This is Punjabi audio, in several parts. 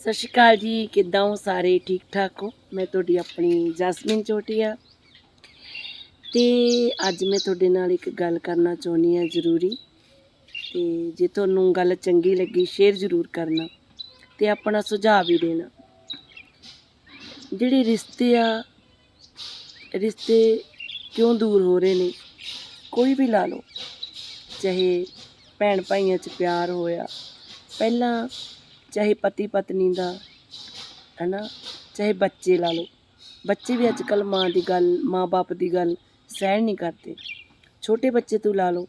ਸਤਿ ਸ਼੍ਰੀ ਅਕਾਲ ਜੀ, ਕਿੱਦਾਂ ਹੋ ਸਾਰੇ? ਠੀਕ ਠਾਕ ਹੋ? ਮੈਂ ਤੁਹਾਡੀ ਆਪਣੀ ਜਸਮੀਨ ਚੋਟੀਆ ਤੇ ਅੱਜ ਮੈਂ ਤੁਹਾਡੇ ਨਾਲ ਇੱਕ ਗੱਲ ਕਰਨਾ ਚਾਹੁੰਦੀ ਹਾਂ ਜ਼ਰੂਰੀ। ਤੇ ਜੇ ਤੁਹਾਨੂੰ ਗੱਲ ਚੰਗੀ ਲੱਗੀ, ਸ਼ੇਅਰ ਜ਼ਰੂਰ ਕਰਨਾ ਤੇ ਆਪਣਾ ਸੁਝਾਅ ਵੀ ਦੇਣਾ। ਜਿਹੜੇ ਰਿਸ਼ਤੇ ਆ, ਰਿਸ਼ਤੇ ਕਿਉਂ ਦੂਰ ਹੋ ਰਹੇ ਨੇ, ਕੋਈ ਵੀ ਲਾ ਲਓ। ਚਾਹੇ ਭੈਣ ਭਾਈਆਂ 'ਚ ਪਿਆਰ ਹੋਇਆ, ਪਹਿਲਾਂ ਚਾਹੇ ਪਤੀ ਪਤਨੀ ਦਾ ਹੈ ਨਾ ਚਾਹੇ ਬੱਚੇ ਲਾ ਲਓ। ਬੱਚੇ ਵੀ ਅੱਜ ਕੱਲ੍ਹ ਮਾਂ ਦੀ ਗੱਲ ਮਾਂ-ਬਾਪ ਦੀ ਗੱਲ ਸਹਿਣ ਨਹੀਂ ਕਰਦੇ। ਛੋਟੇ ਬੱਚੇ ਤੋਂ ਲਾ ਲਓ।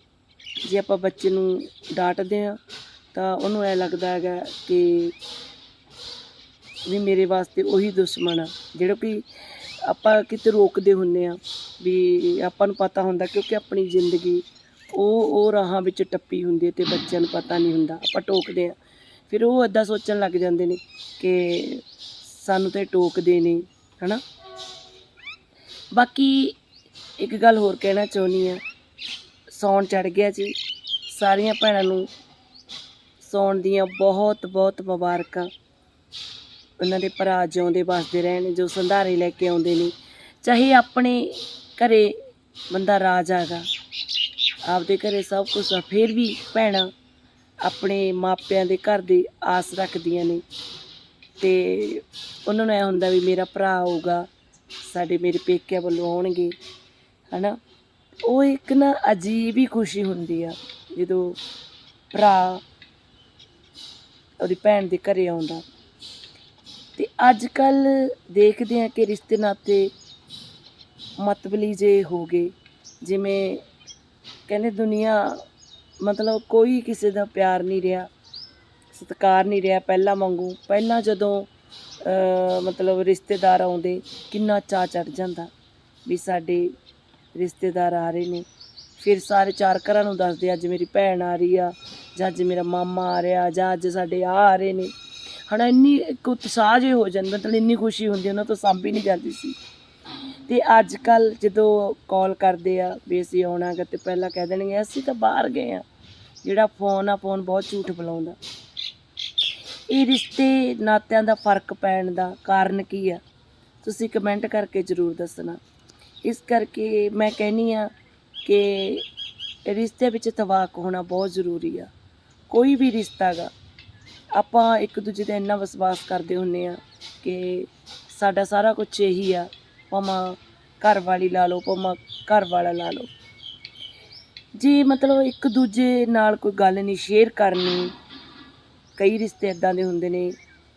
ਜੇ ਆਪਾਂ ਬੱਚੇ ਨੂੰ ਡਾਂਟਦੇ ਹਾਂ, ਤਾਂ ਉਹਨੂੰ ਐ ਲੱਗਦਾ ਹੈਗਾ ਕਿ ਵੀ ਮੇਰੇ ਵਾਸਤੇ ਉਹੀ ਦੁਸ਼ਮਣ ਆ। ਜਿਹੜਾ ਕਿ ਆਪਾਂ ਕਿਤੇ ਰੋਕਦੇ ਹੁੰਨੇ ਆ ਵੀ ਆਪਾਂ ਨੂੰ ਪਤਾ ਹੁੰਦਾ, ਕਿਉਂਕਿ ਆਪਣੀ ਜ਼ਿੰਦਗੀ ਉਹ ਉਹ ਰਾਹਾਂ ਵਿੱਚ ਟੱਪੀ ਹੁੰਦੀ ਹੈ ਤੇ ਬੱਚਿਆਂ ਨੂੰ ਪਤਾ ਨਹੀਂ ਹੁੰਦਾ। ਆਪਾਂ ਟੋਕਦੇ ਆ ਫਿਰ ਉਹ ਏਦਾਂ ਸੋਚਣ ਲੱਗ ਜਾਂਦੇ ਨੇ ਕਿ ਸਾਨੂੰ ਤੇ ਟੋਕਦੇ ਨੇ ਹਨਾ? ਬਾਕੀ ਇੱਕ ਗੱਲ ਹੋਰ ਕਹਿਣਾ ਚਾਹੁੰਦੀ ਆ ਸੌਣ ਚੜ ਗਿਆ ਜੀ। ਸਾਰੀਆਂ ਭੈਣਾਂ ਨੂੰ ਸੌਣ ਦੀਆਂ ਬਹੁਤ ਬਹੁਤ ਮੁਬਾਰਕਾਂ। ਉਹਨਾਂ ਦੇ ਭਰਾ ਜਿਉਂਦੇ ਵਸਦੇ ਰਹਿਣ, ਜੋ ਸੰਧਾਰੇ ਲੈ ਕੇ ਆਉਂਦੇ ਨੇ। ਚਾਹੇ ਆਪਣੇ ਘਰੇ ਬੰਦਾ ਰਾਜ ਆਗਾ ਆਪਦੇ ਘਰੇ ਸਭ ਕੁਝ ਆ, ਫਿਰ ਵੀ ਭੈਣਾਂ ਆਪਣੇ ਮਾਪਿਆਂ ਦੇ ਘਰ ਦੀ ਆਸ ਰੱਖਦੀਆਂ ਨੇ। ਅਤੇ ਉਹਨਾਂ ਨੂੰ ਐ ਹੁੰਦਾ ਵੀ ਮੇਰਾ ਭਰਾ ਆਊਗਾ ਸਾਡੇ ਮੇਰੇ ਪੇਕਿਆਂ ਵੱਲੋਂ ਆਉਣਗੇ ਹੈ ਨਾ ਉਹ ਇੱਕ ਨਾ ਅਜੀਬ ਹੀ ਖੁਸ਼ੀ ਹੁੰਦੀ ਆ, ਜਦੋਂ ਭਰਾ ਉਹਦੀ ਭੈਣ ਦੇ ਘਰੇ ਆਉਂਦਾ। ਤੇ ਅੱਜ ਕੱਲ ਦੇਖਦੇ ਆ ਕਿ ਰਿਸ਼ਤੇ ਨਾਤੇ ਮਤਬਲੀ ਜੇ ਹੋ ਗਏ। ਜਿਵੇਂ ਕਹਿੰਦੇ ਦੁਨੀਆ ਮਤਲਬ ਕੋਈ ਕਿਸੇ ਦਾ ਪਿਆਰ ਨਹੀਂ ਰਿਹਾ, ਸਤਿਕਾਰ ਨਹੀਂ ਰਿਹਾ ਪਹਿਲਾਂ ਵਾਂਗੂ, ਪਹਿਲਾਂ ਜਦੋਂ ਮਤਲਬ ਰਿਸ਼ਤੇਦਾਰ ਆਉਂਦੇ, ਕਿੰਨਾ ਚਾਅ ਚੜ ਜਾਂਦਾ ਵੀ ਸਾਡੇ ਰਿਸ਼ਤੇਦਾਰ ਆ ਰਹੇ ਨੇ। ਫਿਰ ਸਾਰੇ ਚਾਰ ਘਰਾਂ ਨੂੰ ਦੱਸਦੇ, ਅੱਜ ਮੇਰੀ ਭੈਣ ਆ ਰਹੀ ਆ, ਜਾਂ ਅੱਜ ਮੇਰਾ ਮਾਮਾ ਆ ਰਿਹਾ, ਜਾਂ ਅੱਜ ਸਾਡੇ ਆ ਆ ਰਹੇ ਨੇ। ਹਨਾ, ਇੰਨੀ ਇੱਕ ਉਤਸ਼ਾਹ ਜੇ ਹੋ ਜਾਂਦਾ, ਮਤਲਬ ਇੰਨੀ ਖੁਸ਼ੀ ਹੁੰਦੀ, ਉਹਨਾਂ ਤੋਂ ਸਾਂਭੀ ਨਹੀਂ ਜਾਂਦੀ ਸੀ। ਤੇ ਅੱਜ ਕੱਲ ਜਦੋਂ ਕਾਲ ਕਰਦੇ ਆ ਵੀ ਅਸੀਂ ਆਉਣਾ ਗਾ, ਤੇ ਪਹਿਲਾਂ ਕਹਿ ਦੇਣਗੇ, ਅਸੀਂ ਤਾਂ ਬਾਹਰ ਗਏ ਆ। ਜਿਹੜਾ ਫੋਨ ਆ, ਫੋਨ ਬਹੁਤ ਝੂਠ ਬੁਲਾਉਂਦਾ। ਇਹ ਰਿਸ਼ਤੇ ਨਾਤਿਆਂ ਦਾ ਫ਼ਰਕ ਪੈਣ ਦਾ ਕਾਰਨ ਕੀ ਆ? ਤੁਸੀਂ ਕਮੈਂਟ ਕਰਕੇ ਜ਼ਰੂਰ ਦੱਸਣਾ। ਇਸ ਕਰਕੇ ਮੈਂ ਕਹਿੰਨੀ ਆ ਕਿ ਰਿਸ਼ਤੇ ਵਿੱਚ ਤਵਾਕ ਹੋਣਾ ਬਹੁਤ ਜ਼ਰੂਰੀ ਆ। ਕੋਈ ਵੀ ਰਿਸ਼ਤਾ ਗਾ, ਆਪਾਂ ਇੱਕ ਦੂਜੇ ਤੇ ਇੰਨਾ ਵਿਸ਼ਵਾਸ ਕਰਦੇ ਹੁੰਨੇ ਆ ਕਿ ਸਾਡਾ ਸਾਰਾ ਕੁਝ ਇਹੀ ਆ। ਭਾਵੇਂ ਘਰ ਵਾਲੀ ਲਾ ਲਓ, ਭਾਵੇਂ ਘਰ ਵਾਲਾ ਲਾ ਲਓ। ਜੇ ਮਤਲਬ ਇੱਕ ਦੂਜੇ ਨਾਲ ਕੋਈ ਗੱਲ ਨਹੀਂ ਸ਼ੇਅਰ ਕਰਨੀ, ਕਈ ਰਿਸ਼ਤੇ ਇਦਾਂ ਦੇ ਹੁੰਦੇ ਨੇ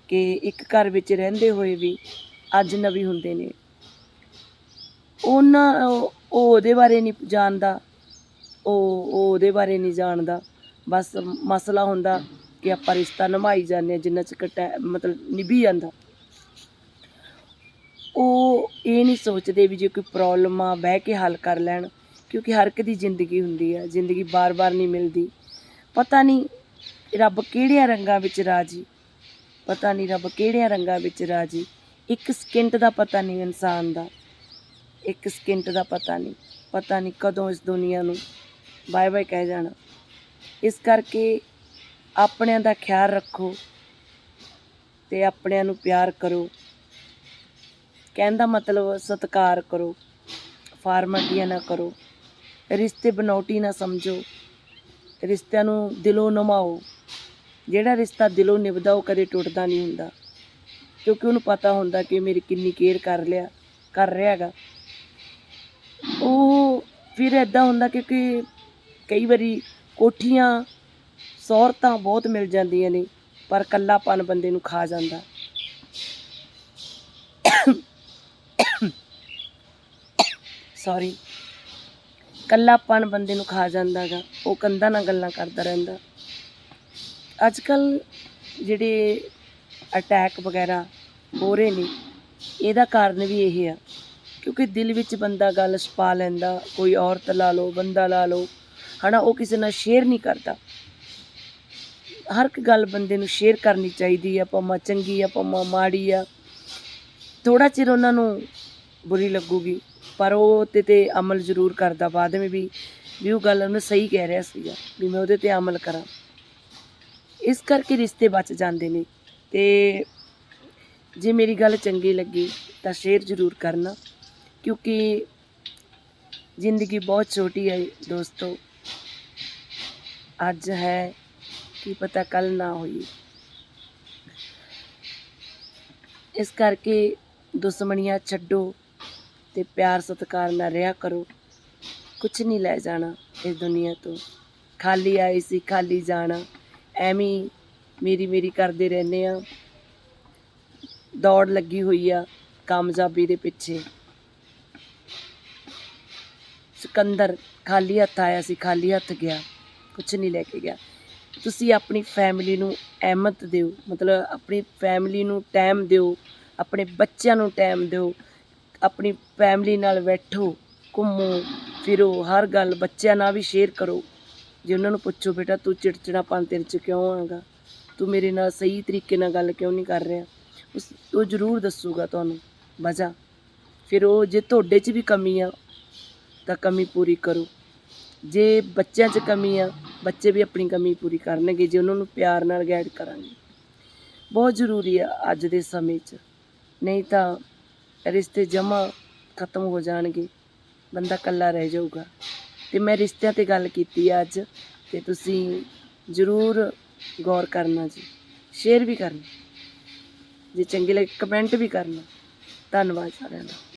ਕਿ ਇੱਕ ਘਰ ਵਿੱਚ ਰਹਿੰਦੇ ਹੋਏ ਵੀ ਅਜਨਬੀ ਹੁੰਦੇ ਨੇ। ਉਹਨਾਂ, ਉਹ ਉਹਦੇ ਬਾਰੇ ਨਹੀਂ ਜਾਣਦਾ, ਉਹ ਉਹ ਉਹਦੇ ਬਾਰੇ ਨਹੀਂ ਜਾਣਦਾ। ਬਸ ਮਸਲਾ ਹੁੰਦਾ ਕਿ ਆਪਾਂ ਰਿਸ਼ਤਾ ਨਿਭਾਈ ਜਾਂਦੇ ਹਾਂ, ਜਿੰਨਾ ਚਿਰ ਟੈ- ਮਤਲਬ ਨਿਭੀ ਜਾਂਦਾ। ਉਹ ਇਹ ਨਹੀਂ ਸੋਚਦੇ ਵੀ ਜੇ ਕੋਈ ਪ੍ਰੋਬਲਮ ਆ, ਬਹਿ ਕੇ ਹੱਲ ਕਰ ਲੈਣ। ਕਿਉਂਕਿ ਹਰ ਇੱਕ ਦੀ ਜ਼ਿੰਦਗੀ ਹੁੰਦੀ ਹੈ ਜ਼ਿੰਦਗੀ ਬਾਰ-ਬਾਰ ਨਹੀਂ ਮਿਲਦੀ। ਪਤਾ ਨਹੀਂ ਰੱਬ ਕਿਹੜਿਆਂ ਰੰਗਾਂ ਵਿੱਚ ਰਾਜੀ, ਪਤਾ ਨਹੀਂ ਰੱਬ ਕਿਹੜਿਆਂ ਰੰਗਾਂ ਵਿੱਚ ਰਾਜੀ। ਇੱਕ ਸਕਿੰਟ ਦਾ ਪਤਾ ਨਹੀਂ ਇਨਸਾਨ ਦਾ, ਇੱਕ ਸਕਿੰਟ ਦਾ ਪਤਾ ਨਹੀਂ ਪਤਾ ਨਹੀਂ ਕਦੋਂ ਇਸ ਦੁਨੀਆ ਨੂੰ ਬਾਏ ਬਾਏ ਕਹਿ ਜਾਣਾ। ਇਸ ਕਰਕੇ ਆਪਣਿਆਂ ਦਾ ਖਿਆਲ ਰੱਖੋ ਤੇ ਆਪਣਿਆਂ ਨੂੰ ਪਿਆਰ ਕਰੋ। ਕਹਿਣ ਦਾ ਮਤਲਬ ਸਤਿਕਾਰ ਕਰੋ, ਫਾਰਮੈਲਟੀਆਂ ਨਾ ਕਰੋ। ਰਿਸ਼ਤੇ ਬਨੌਟੀ ਨਾ ਸਮਝੋ। ਰਿਸ਼ਤਿਆਂ ਨੂੰ ਦਿਲੋਂ ਨਿਭਾਓ ਜਿਹੜਾ ਰਿਸ਼ਤਾ ਦਿਲੋਂ ਨਿਭਦਾ, ਉਹ ਕਦੇ ਟੁੱਟਦਾ ਨਹੀਂ ਹੁੰਦਾ। ਕਿਉਂਕਿ ਉਹਨੂੰ ਪਤਾ ਹੁੰਦਾ ਕਿ ਮੇਰੀ ਕਿੰਨੀ ਕੇਅਰ ਕਰ ਲਿਆ, ਕਰ ਰਿਹਾ ਹੈਗਾ। ਉਹ ਫਿਰ ਐਦਾਂ ਹੁੰਦਾ ਕਿਉਂਕਿ ਕਈ ਵਾਰੀ ਕੋਠੀਆਂ, ਸੌਰਤਾਂ ਬਹੁਤ ਮਿਲ ਜਾਂਦੀਆਂ ਨੇ, ਪਰ ਕੱਲਾਪਨ ਬੰਦੇ ਨੂੰ ਖਾ ਜਾਂਦਾ। ਸੌਰੀ ਕੱਲਾਪਨ ਬੰਦੇ ਨੂੰ ਖਾ ਜਾਂਦਾ ਗਾ, ਉਹ ਕੰਧਾਂ ਨਾਲ ਗੱਲਾਂ ਕਰਦਾ ਰਹਿੰਦਾ। ਅੱਜ ਕੱਲ੍ਹ ਜਿਹੜੇ ਅਟੈਕ ਵਗੈਰਾ ਹੋ ਰਹੇ ਨੇ, ਇਹਦਾ ਕਾਰਨ ਵੀ ਇਹ ਆ, ਕਿਉਂਕਿ ਦਿਲ ਵਿੱਚ ਬੰਦਾ ਗੱਲ ਛਪਾ ਲੈਂਦਾ, ਕੋਈ ਔਰਤ ਲਾ ਲਓ, ਬੰਦਾ ਲਾ ਲਓ, ਹਨਾ, ਉਹ ਕਿਸੇ ਨਾਲ ਸ਼ੇਅਰ ਨਹੀਂ ਕਰਦਾ। ਹਰ ਇੱਕ ਗੱਲ ਬੰਦੇ ਨੂੰ ਸ਼ੇਅਰ ਕਰਨੀ ਚਾਹੀਦੀ ਆ ਭਾਵੇਂ ਚੰਗੀ ਆ ਭਾਵੇਂ ਮਾੜੀ ਆ। ਥੋੜਾ ਚਿਰ ਉਹਨਾਂ ਨੂੰ ਬੁਰੀ ਲੱਗੂਗੀ ਪਰ ਉਹ ਤੇ ਤੇ ਅਮਲ ਜ਼ਰੂਰ ਕਰਦਾ ਬਾਅਦ ਵਿੱਚ ਵੀ ਵੀ ਉਹ ਗੱਲ ਉਹਨੇ ਸਹੀ ਕਹਿ ਰਿਹਾ ਸੀਗਾ, ਵੀ ਮੈਂ ਉਹਦੇ ਤੇ ਅਮਲ ਕਰਾਂ। ਇਸ ਕਰਕੇ ਰਿਸ਼ਤੇ ਬਚ ਜਾਂਦੇ ਨੇ ਤੇ ਜੇ ਮੇਰੀ ਗੱਲ ਚੰਗੀ ਲੱਗੀ ਤਾਂ ਸ਼ੇਅਰ ਜ਼ਰੂਰ ਕਰਨਾ, ਕਿਉਂਕਿ ਜ਼ਿੰਦਗੀ ਬਹੁਤ ਛੋਟੀ ਹੈ ਦੋਸਤੋ। ਅੱਜ ਹੈ, ਕੀ ਪਤਾ ਕੱਲ ਨਾ ਹੋਈ ਇਸ ਕਰਕੇ ਦੁਸ਼ਮਣੀਆਂ ਛੱਡੋ। ਤੇ ਪਿਆਰ ਸਤਿਕਾਰ ਨਾਲ ਰਿਹਾ ਕਰੋ। ਕੁਝ ਨਹੀਂ ਲੈ ਜਾਣਾ ਇਸ ਦੁਨੀਆ ਤੋਂ। ਖਾਲੀ ਆਈ ਸੀ, ਖਾਲੀ ਜਾਣਾ। ਐਵੇਂ ਮੇਰੀ ਮੇਰੀ ਕਰਦੇ ਰਹਿੰਦੇ ਆ। ਦੌੜ ਲੱਗੀ ਹੋਈ ਆ ਕਾਮਯਾਬੀ ਦੇ ਪਿੱਛੇ। ਸਿਕੰਦਰ ਖਾਲੀ ਹੱਥ ਆਇਆ ਸੀ, ਖਾਲੀ ਹੱਥ ਗਿਆ। ਕੁਝ ਨਹੀਂ ਲੈ ਕੇ ਗਿਆ। ਤੁਸੀਂ ਆਪਣੀ ਫੈਮਿਲੀ ਨੂੰ ਅਹਿਮਤ ਦਿਓ। ਮਤਲਬ ਆਪਣੀ ਫੈਮਿਲੀ ਨੂੰ ਟਾਈਮ ਦਿਓ। ਆਪਣੇ ਬੱਚਿਆਂ ਨੂੰ ਟਾਈਮ ਦਿਓ। ਆਪਣੀ ਫੈਮਿਲੀ ਨਾਲ ਬੈਠੋ, ਘੁੰਮੋ, ਫਿਰੋ, ਹਰ ਗੱਲ ਬੱਚਿਆਂ ਨਾਲ ਵੀ ਸ਼ੇਅਰ ਕਰੋ। ਜੇ ਉਹਨਾਂ ਨੂੰ ਪੁੱਛੋ, ਬੇਟਾ, ਤੂੰ ਚਿੜਚਿੜਾਪਨ ਤੇਰੇ 'ਚ ਕਿਉਂ ਆਗਾ? ਤੂੰ ਮੇਰੇ ਨਾਲ ਸਹੀ ਤਰੀਕੇ ਨਾਲ ਗੱਲ ਕਿਉਂ ਨਹੀਂ ਕਰ ਰਿਹਾ? ਉਸ, ਉਹ ਜ਼ਰੂਰ ਦੱਸੂਗਾ ਤੁਹਾਨੂੰ। ਵਜ੍ਹਾ ਫਿਰ ਉਹ, ਜੇ ਤੁਹਾਡੇ 'ਚ ਵੀ ਕਮੀ ਆ, ਤਾਂ ਕਮੀ ਪੂਰੀ ਕਰੋ। ਜੇ ਬੱਚਿਆਂ 'ਚ ਕਮੀ ਆ, ਬੱਚੇ ਵੀ ਆਪਣੀ ਕਮੀ ਪੂਰੀ ਕਰਨਗੇ, ਜੇ ਉਹਨਾਂ ਨੂੰ ਪਿਆਰ ਨਾਲ ਗਾਈਡ ਕਰਾਂਗੇ। ਬਹੁਤ ਜ਼ਰੂਰੀ ਆ ਅੱਜ ਦੇ ਸਮੇਂ 'ਚ। ਨਹੀਂ ਤਾਂ ਰਿਸ਼ਤੇ ਜਮਾ ਖਤਮ ਹੋ ਜਾਣਗੇ। ਬੰਦਾ ਇਕੱਲਾ ਰਹਿ ਜਾਊਗਾ। ਤੇ ਮੈਂ ਰਿਸ਼ਤਿਆਂ ਤੇ ਗੱਲ ਕੀਤੀ ਆ ਅੱਜ, ਤੇ ਤੁਸੀਂ ਜ਼ਰੂਰ ਗੌਰ ਕਰਨਾ ਜੀ। ਸ਼ੇਅਰ ਵੀ ਕਰਨਾ। ਜੇ ਚੰਗੇ ਲੱਗੇ ਕਮੈਂਟ ਵੀ ਕਰਨਾ। ਧੰਨਵਾਦ ਸਾਰਿਆਂ ਦਾ।